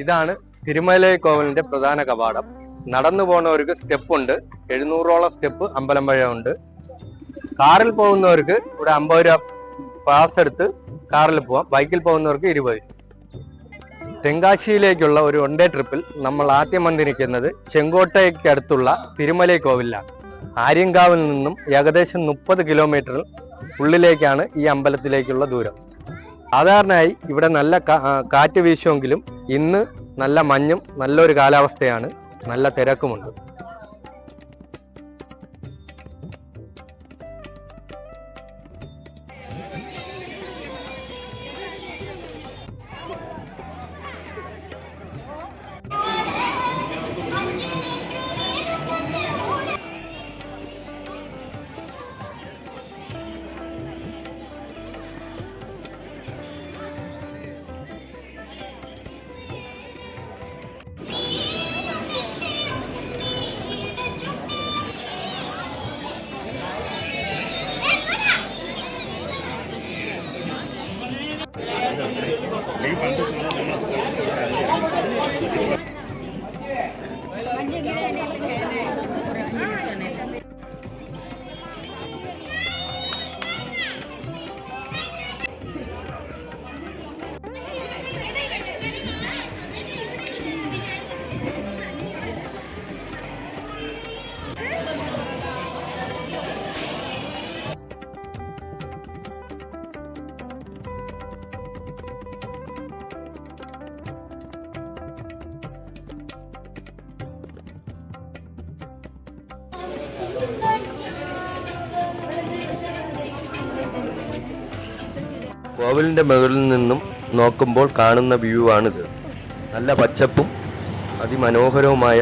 ഇതാണ് തിരുമലൈ കോവിലിന്റെ പ്രധാന കവാടം. നടന്നു പോകുന്നവർക്ക് സ്റ്റെപ്പ് ഉണ്ട്. എഴുന്നൂറോളം സ്റ്റെപ്പ് അമ്പലം വഴി ഉണ്ട് കാറിൽ പോകുന്നവർക്ക് ഇവിടെ അമ്പത് രൂപ പാസ് എടുത്ത് കാറിൽ പോവാം. ബൈക്കിൽ പോകുന്നവർക്ക് ഇരുപത് രൂപ. തെങ്കാശിയിലേക്കുള്ള ഒരു വൺ ഡേ ട്രിപ്പിൽ നമ്മൾ ആദ്യം വന്നിരിക്കുന്നത് ചെങ്കോട്ടയ്ക്ക് അടുത്തുള്ള തിരുമലൈ കോവിലാണ് ആര്യങ്കാവിൽ നിന്നും ഏകദേശം മുപ്പത് കിലോമീറ്റർ ഉള്ളിലേക്കാണ് ഈ അമ്പലത്തിലേക്കുള്ള ദൂരം. സാധാരണയായി ഇവിടെ നല്ല കാറ്റ് വീശുമെങ്കിലും ഇന്ന് നല്ല മഞ്ഞും നല്ലൊരു കാലാവസ്ഥയാണ്. നല്ല തിരക്കുമുണ്ട്. കോവിലിന്റെ മുകളിൽ നിന്നും നോക്കുമ്പോൾ കാണുന്ന വ്യൂ ആണിത്. നല്ല പച്ചപ്പും അതിമനോഹരവുമായ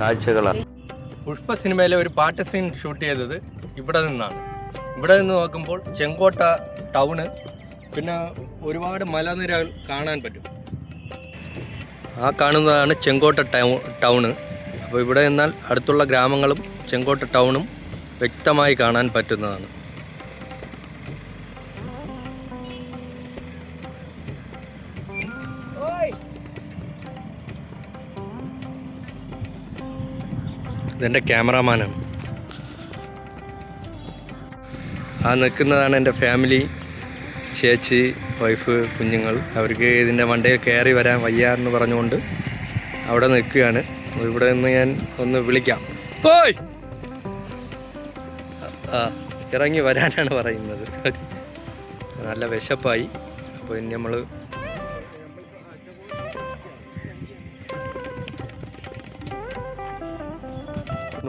കാഴ്ചകളാണ്. പുഷ്പ സിനിമയിലെ ഒരു പാട്ട് സീൻ ഷൂട്ട് ചെയ്തത് ഇവിടെ നിന്നാണ്. ഇവിടെ നിന്ന് നോക്കുമ്പോൾ ചെങ്കോട്ട ടൗണ് പിന്നെ ഒരുപാട് മലനിരകൾ കാണാൻ പറ്റും. ആ കാണുന്നതാണ് ചെങ്കോട്ട ടൗ ടൗണ് അപ്പോൾ ഇവിടെ നിന്നാൽ അടുത്തുള്ള ഗ്രാമങ്ങളും ചെങ്കോട്ട ടൗണും വ്യക്തമായി കാണാൻ പറ്റുന്നതാണ്. ഇതെന്റെ ക്യാമറാമാനാണ്. ആ നിൽക്കുന്നതാണ് എന്റെ ഫാമിലി ചേച്ചി വൈഫ് കുഞ്ഞുങ്ങൾ. അവർക്ക് ഇതിന്റെ വണ്ടിയിൽ കയറി വരാൻ വയ്യാറെന്ന് പറഞ്ഞുകൊണ്ട് അവിടെ നിൽക്കുകയാണ്. ഇവിടെ നിന്ന് ഞാൻ ഒന്ന് വിളിക്കാം. ആ ഇറങ്ങി വരാനാണ് പറയുന്നത്. നല്ല വിശപ്പായി. അപ്പോൾ ഇനി നമ്മൾ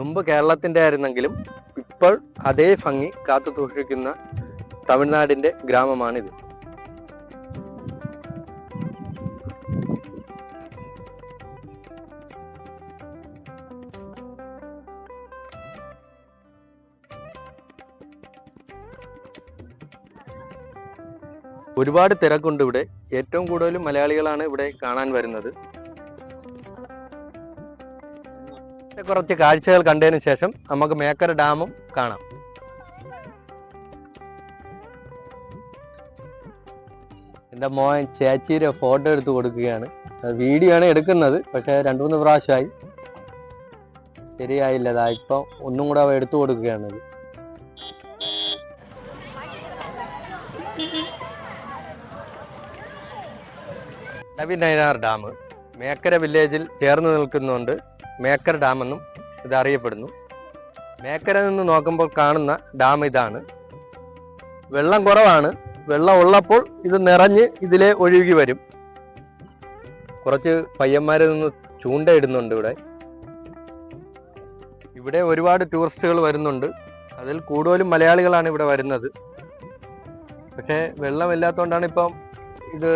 മുമ്പ് കേരളത്തിന്റെ ആയിരുന്നെങ്കിലും ഇപ്പോൾ അതേ ഭംഗി കാത്തു സൂക്ഷിക്കുന്ന തമിഴ്നാടിന്റെ ഗ്രാമമാണിത്. ഒരുപാട് തിരക്കുണ്ട് ഇവിടെ. ഏറ്റവും കൂടുതലും മലയാളികളാണ് ഇവിടെ കാണാൻ വരുന്നത്. കുറച്ച് കാഴ്ചകൾ കണ്ടതിന് ശേഷം നമുക്ക് മേക്കര ഡാമും കാണാം. എന്റെ മോൻ ചേച്ചിയുടെ ഫോട്ടോ എടുത്ത് കൊടുക്കുകയാണ്. വീഡിയോ ആണ് എടുക്കുന്നത്. പക്ഷെ രണ്ടു മൂന്ന് പ്രാവശ്യമായി. ശരിയായില്ല. അതാ ഇപ്പൊ ഒന്നും കൂടെ അവ എടുത്തു കൊടുക്കുകയാണ് ഡാം. മേക്കര വില്ലേജിൽ ചേർന്ന് നിൽക്കുന്നുണ്ട്. മേക്കർ ഡാം എന്നും ഇത് അറിയപ്പെടുന്നു. നിന്ന് നോക്കുമ്പോൾ കാണുന്ന ഡാം ഇതാണ്. വെള്ളം കുറവാണ്. വെള്ളം ഉള്ളപ്പോൾ ഇത് നിറഞ്ഞ് ഇതിലെ ഒഴുകി വരും. കുറച്ച് പയ്യന്മാരെ നിന്ന് ചൂണ്ടയിടുന്നുണ്ട് ഇവിടെ. ഇവിടെ ഒരുപാട് ടൂറിസ്റ്റുകൾ വരുന്നുണ്ട്. അതിൽ കൂടുതലും മലയാളികളാണ് ഇവിടെ വരുന്നത്. പക്ഷേ വെള്ളമില്ലാത്തതുകൊണ്ടാണ് ഇപ്പം ഇത്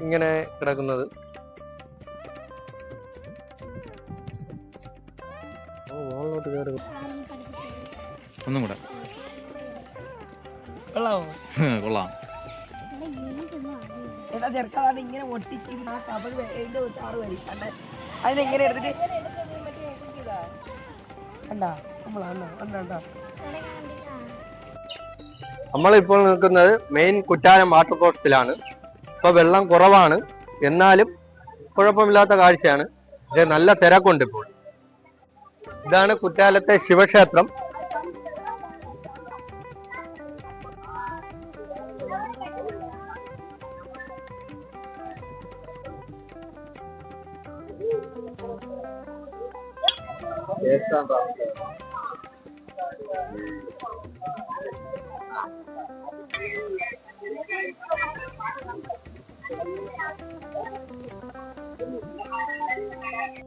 ഇങ്ങനെ കിടക്കുന്നത്. എടാ ചെറുക്കാതെ ഇങ്ങനെ ഒട്ടിച്ച് ആ കബൽ എന്റെ ചാറ് വരും കണ്ട അതിനെങ്ങനെ എടുത്തിട്ട്? കണ്ടാ? നമ്മളാണോ കണ്ടാ നമ്മളിപ്പോൾ നിൽക്കുന്നത് മെയിൻ കുറ്റാരം വാട്ടർ ഇപ്പൊ വെള്ളം കുറവാണ്. എന്നാലും കുഴപ്പമില്ലാത്ത കാഴ്ചയാണ്. പക്ഷെ നല്ല തിരക്കുണ്ട് ഇപ്പോൾ. ഇതാണ് കുറ്റാലത്തെ ശിവക്ഷേത്രം.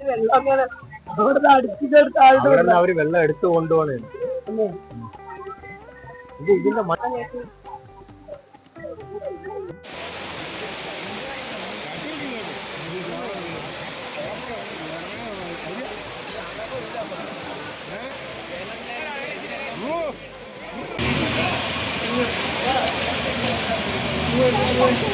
വെള്ളം അങ്ങനെ അവിടുന്ന് അടിച്ചിട്ടെടുത്ത ആളുടെ അവർ വെള്ളം എടുത്തു കൊണ്ടുപോകണേ. ഇതിന്റെ മണ്ണ Thank മാമൻ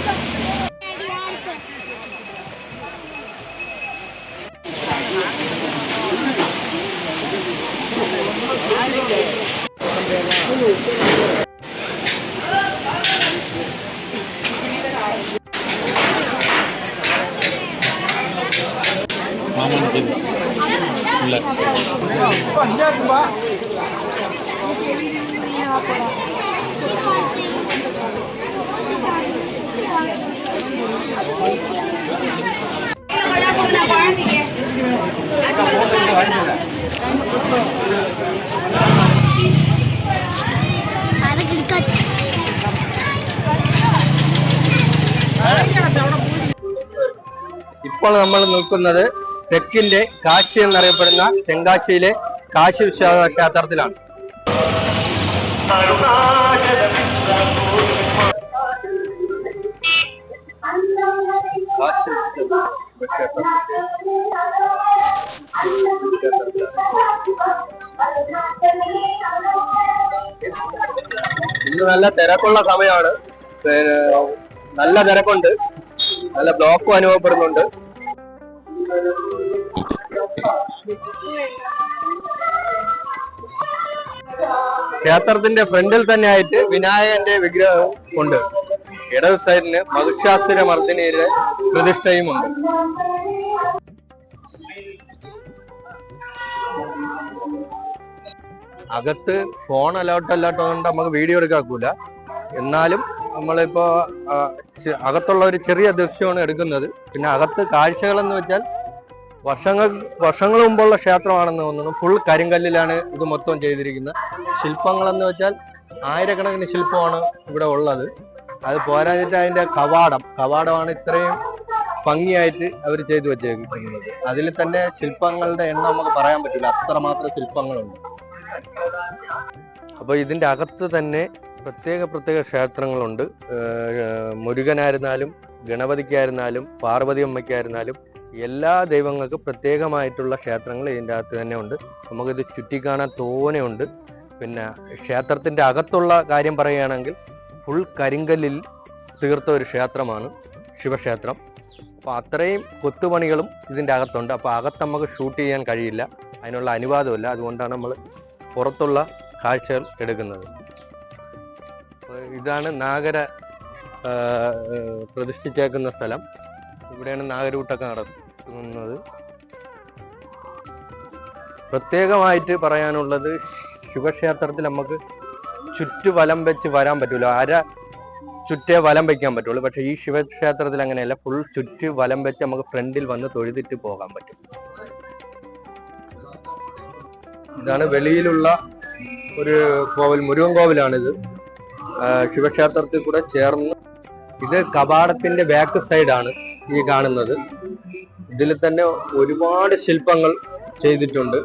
ഇപ്പോൾ നമ്മൾ നിൽക്കുന്നത് തെക്കിന്റെ കാശി എന്നറിയപ്പെടുന്ന തെങ്കാശിയിലെ കാശി വിശ്വാസ ക്ഷേത്രത്തിലാണ്. ഇന്ന് നല്ല തിരക്കുള്ള സമയമാണ്. നല്ല തിരക്കുണ്ട്. നല്ല ബ്ലോക്കും അനുഭവപ്പെടുന്നുണ്ട്. ക്ഷേത്രത്തിന്റെ ഫ്രണ്ടിൽ തന്നെ ആയിട്ട് വിനായകന്റെ വിഗ്രഹവും ഉണ്ട്. ഇടത് സൈഡിന് മധുശാസ്ത്ര മർദ്ദിനിയുടെ പ്രതിഷ്ഠയുമുണ്ട് അകത്ത് ഫോൺ അലോട്ട് അല്ലാത്തതുകൊണ്ട് നമുക്ക് വീഡിയോ എടുക്കാക്കൂല. എന്നാലും നമ്മളിപ്പോ അകത്തുള്ള ഒരു ചെറിയ ദൃശ്യമാണ് എടുക്കുന്നത്. പിന്നെ അകത്ത് കാഴ്ചകൾ എന്ന് വെച്ചാൽ വർഷങ്ങൾ വർഷങ്ങൾ മുമ്പുള്ള ക്ഷേത്രമാണെന്ന് തോന്നുന്നു. ഫുൾ കരിങ്കല്ലിലാണ് ഇത് മൊത്തം ചെയ്തിരിക്കുന്നത്. ശില്പങ്ങളെന്ന് വെച്ചാൽ ആയിരക്കണക്കിന് ശില്പമാണ് ഇവിടെ ഉള്ളത്. അത് പോരാഞ്ഞിട്ട് അതിന്റെ കവാടം കവാടമാണ് ഇത്രയും ഭംഗിയായിട്ട് അവർ ചെയ്തു വെച്ചേക്കുന്നത്. അതിൽ തന്നെ ശില്പങ്ങളുടെ എണ്ണം നമുക്ക് പറയാൻ പറ്റില്ല. അത്രമാത്രം ശില്പങ്ങളുണ്ട്. അപ്പോൾ ഇതിന്റെ അകത്ത് തന്നെ പ്രത്യേക പ്രത്യേക ക്ഷേത്രങ്ങളുണ്ട്. മുരുകനായിരുന്നാലും ഗണപതിക്കായിരുന്നാലും പാർവതി അമ്മയ്ക്കായിരുന്നാലും എല്ലാ ദൈവങ്ങൾക്കും പ്രത്യേകമായിട്ടുള്ള ക്ഷേത്രങ്ങൾ ഇതിന്റെ അകത്ത് തന്നെ ഉണ്ട്. നമുക്കിത് ചുറ്റിക്കാണാൻ തോനെയുണ്ട്. പിന്നെ ക്ഷേത്രത്തിന്റെ അകത്തുള്ള കാര്യം പറയുകയാണെങ്കിൽ ഫുൾ കരിങ്കല്ലിൽ തീർത്ത ഒരു ക്ഷേത്രമാണ് ശിവക്ഷേത്രം. അപ്പോൾ അത്രയും കൊത്തുപണികളും ഇതിന്റെ അകത്തുണ്ട്. അപ്പോൾ അകത്ത് നമുക്ക് ഷൂട്ട് ചെയ്യാൻ കഴിയില്ല. അതിനുള്ള അനുവാദമില്ല. അതുകൊണ്ടാണ് നമ്മൾ പുറത്തുള്ള കാഴ്ചകൾ എടുക്കുന്നത്. ഇതാണ് നാഗര പ്രതിഷ്ഠിച്ചേക്കുന്ന സ്ഥലം. ഇവിടെയാണ് നാഗരൂട്ടൊക്കെ നടത്തുന്നത് പ്രത്യേകമായിട്ട് പറയാനുള്ളത് ശിവക്ഷേത്രത്തിൽ നമുക്ക് ചുറ്റു വലം വെച്ച് വരാൻ പറ്റൂല. അര ചുറ്റേ വലം വെക്കാൻ പറ്റുള്ളൂ. പക്ഷെ ഈ ശിവക്ഷേത്രത്തിൽ അങ്ങനെയല്ല. ഫുൾ ചുറ്റ് വലം വെച്ച് നമുക്ക് ഫ്രണ്ടിൽ വന്ന് തൊഴുതിട്ട് പോകാൻ പറ്റും. ഇതാണ് വെളിയിലുള്ള ഒരു കോവിൽ മുരുകൻ കോവിലാണിത്. ശിവക്ഷേത്രത്തിൽ കൂടെ ചേർന്ന് ഇത് കവാടത്തിന്റെ ബാക്ക് സൈഡാണ് ഈ കാണുന്നത്. ഇതിൽ തന്നെ ഒരുപാട് ശില്പങ്ങൾ ചെയ്തിട്ടുണ്ട്.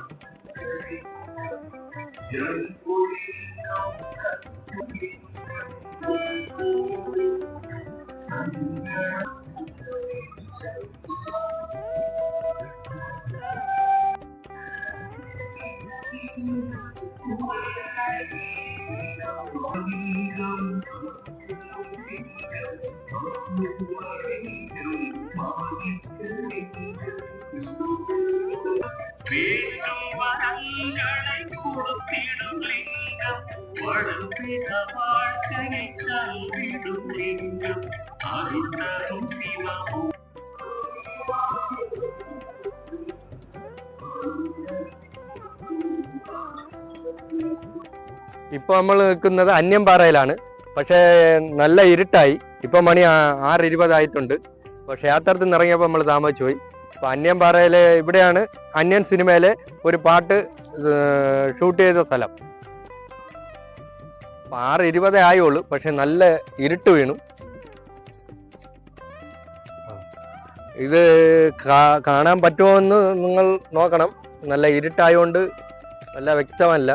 ഇപ്പൊ നമ്മൾ നിൽക്കുന്നത് അന്യംപാറയിലാണ്. പക്ഷേ നല്ല ഇരുട്ടായി. ഇപ്പൊ മണി ആറ് ഇരുപതായിട്ടുണ്ട്. പക്ഷേ ക്ഷേത്രത്തിൽ നിന്ന് ഇറങ്ങിയപ്പോൾ നമ്മൾ താമസിച്ചു പോയി അപ്പോൾ അന്യംപാറയിലെ ഇവിടെയാണ് അന്യൻ സിനിമയിലെ ഒരു പാട്ട് ഷൂട്ട് ചെയ്ത സ്ഥലം. ആറ് ഇരുപതേ ആയുള്ളൂ പക്ഷെ നല്ല ഇരുട്ട് വീണു. ഇത് കാണാൻ പറ്റുമോ എന്ന് നിങ്ങൾ നോക്കണം. നല്ല ഇരുട്ടായതുകൊണ്ട് നല്ല വ്യക്തമല്ല.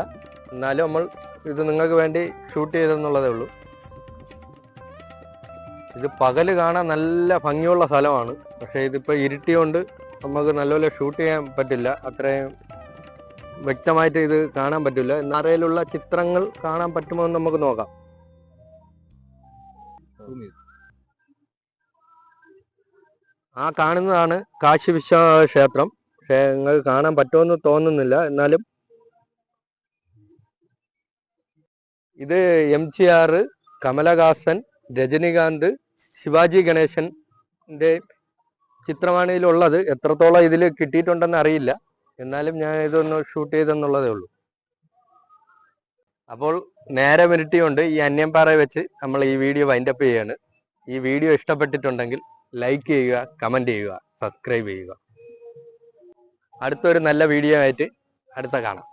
എന്നാലും നമ്മൾ ഇത് നിങ്ങൾക്ക് വേണ്ടി ഷൂട്ട് ചെയ്തെന്നുള്ളതേ ഉള്ളൂ. ഇത് പകൽ കാണാൻ നല്ല ഭംഗിയുള്ള സ്ഥലമാണ്. പക്ഷേ ഇതിപ്പോൾ ഇരുട്ടിയോണ്ട് നമുക്ക് നല്ലപോലെ ഷൂട്ട് ചെയ്യാൻ പറ്റില്ല. അത്രയും വ്യക്തമായിട്ട് ഇത് കാണാൻ പറ്റില്ല. എന്നറയിലുള്ള ചിത്രങ്ങൾ കാണാൻ പറ്റുമോ എന്ന് നമുക്ക് നോക്കാം. ആ കാണുന്നതാണ് കാശി വിശ്വ ക്ഷേത്രം പക്ഷേ നിങ്ങൾക്ക് കാണാൻ പറ്റുമെന്ന് തോന്നുന്നില്ല. എന്നാലും ഇത് M G R Kamal Haasan Rajinikanth Sivaji ഗണേശന്റെ ചിത്രമാണ് ഇതിലുള്ളത് എത്രത്തോളം ഇതിൽ കിട്ടിയിട്ടുണ്ടെന്ന് അറിയില്ല. എന്നാലും ഞാൻ ഇതൊന്ന് ഷൂട്ട് ചെയ്തെന്നുള്ളതേ ഉള്ളൂ. അപ്പോൾ നേരെ മിനിറ്റിയുണ്ട്. ഈ അന്യംപാറ വെച്ച് നമ്മൾ ഈ വീഡിയോ വൈൻഡപ്പ് ചെയ്യാണ്. ഈ വീഡിയോ ഇഷ്ടപ്പെട്ടിട്ടുണ്ടെങ്കിൽ ലൈക്ക് ചെയ്യുക കമന്റ് ചെയ്യുക സബ്സ്ക്രൈബ് ചെയ്യുക. അടുത്തൊരു നല്ല വീഡിയോ ആയിട്ട് അടുത്ത കാണാം.